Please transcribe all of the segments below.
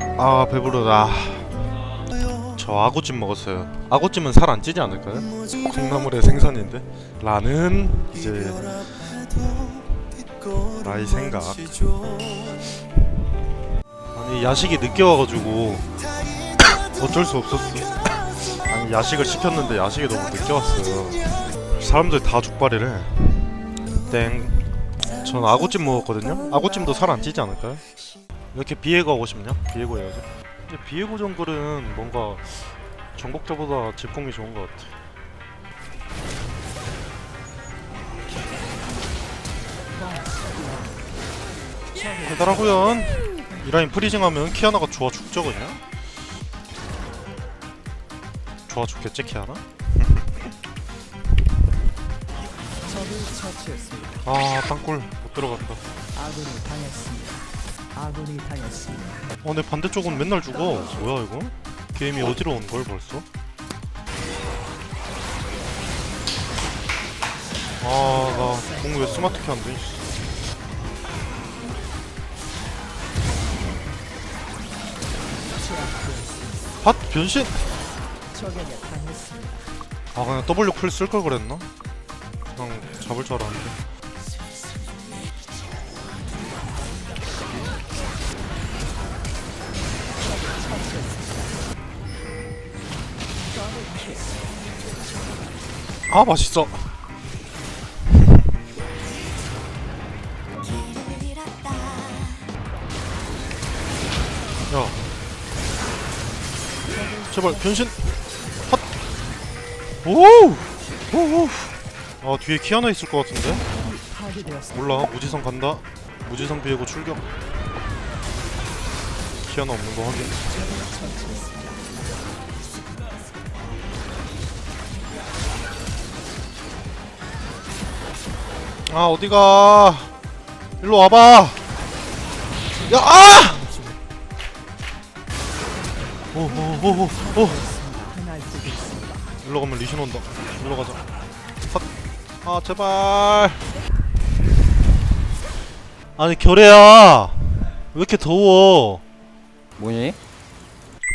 아 배부르다. 저 아구찜 먹었어요. 아구찜은 살 안 찌지 않을까요? 콩나물의 생선인데? 라는 이제 나의 생각. 아니 야식이 늦게 와가지고 어쩔 수 없었어. 아니 야식을 시켰는데 야식이 너무 늦게 왔어요. 사람들 다 족발이래. 땡 전 아구찜 먹었거든요. 아구찜도 살 안 찌지 않을까요? 이렇게 비에고 하고 싶냐? 비에고 해야죠 근데 비에고 정글은 뭔가 전국자보다 집공이 좋은 것 같아 대단하구연 이 라인 프리징하면 키아나가 좋아 죽죠 그냥? 좋아 죽겠지 키아나? 아 땅굴 못 들어간다 아군이 당했습니다. 아군이 당했습니다. 어, 내 반대쪽은 맨날 죽어. 뭐야 이거? 게임이 어디로 온걸 벌써? 아, 나 공 왜 스마트키 안 돼? 씨. 핫 변신. 적에게 당했습니다. 아 그냥 W 쿨 쓸 걸 그랬나? 그냥 잡을 줄 알았는데. 아 맛있어. 야. 제발 변신. 핫. 오! 오! 아 뒤에 키 하나 있을 것 같은데? 몰라 무지성 간다. 무지성 비에고 출격. 키 하나 없는 거 확인. 아 어디가? 일로 와봐. 야 아! 오오오오 오. 날뛰고 있습니다. 일로 가면 리신 온다. 일로 가자. 헛. 아 제발. 아니 결애야. 왜 이렇게 더워? 뭐니?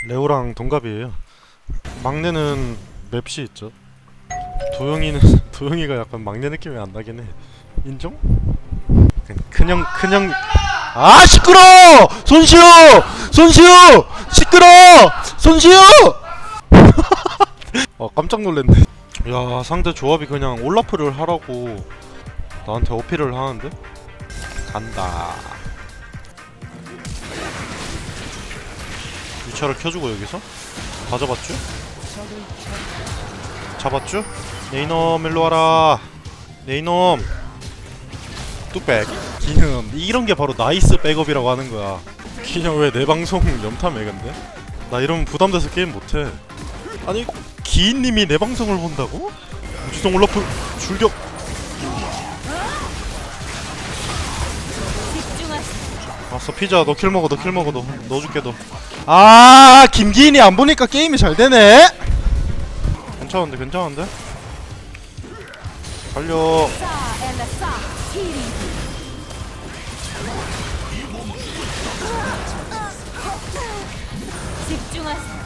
레오랑 동갑이에요. 막내는 맵시 있죠. 도영이는 도영이가 약간 막내 느낌이 안 나긴 해. 인정? 큰- 큰형 큰형 아 시끄러! 손시우! 손시우! 시끄러! 손시우! 아 깜짝 놀랐네. 야 상대 조합이 그냥 올라프를 하라고 나한테 어필을 하는데 간다. 유차를 켜주고 여기서 다 잡았죠? 잡았죠? 네 이놈 일로 와라 네 이놈 뚝백. 기는 이런 게 바로 나이스 백업이라고 하는 거야. 기는 왜내 방송 염탐해 근데? 나 이러면 부담돼서 게임 못해. 아니 기인님이 내 방송을 본다고? 무지성 올라프 출격 왔어 피자. 너 킬 먹어 너 킬 먹어. 너 넣어줄게 너아 김기인이 안 보니까 게임이 잘 되네? 괜찮은데 괜찮은데 달려 집중하세요.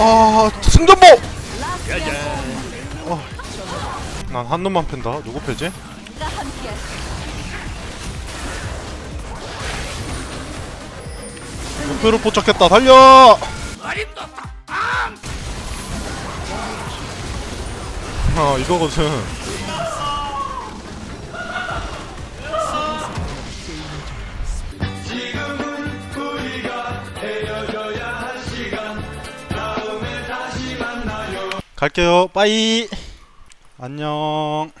아 승전보 어. 난한 놈만 팬다 누구 패지? 함께 목표를 포착했다 달려 아 이거거든 갈게요. 빠이. 안녕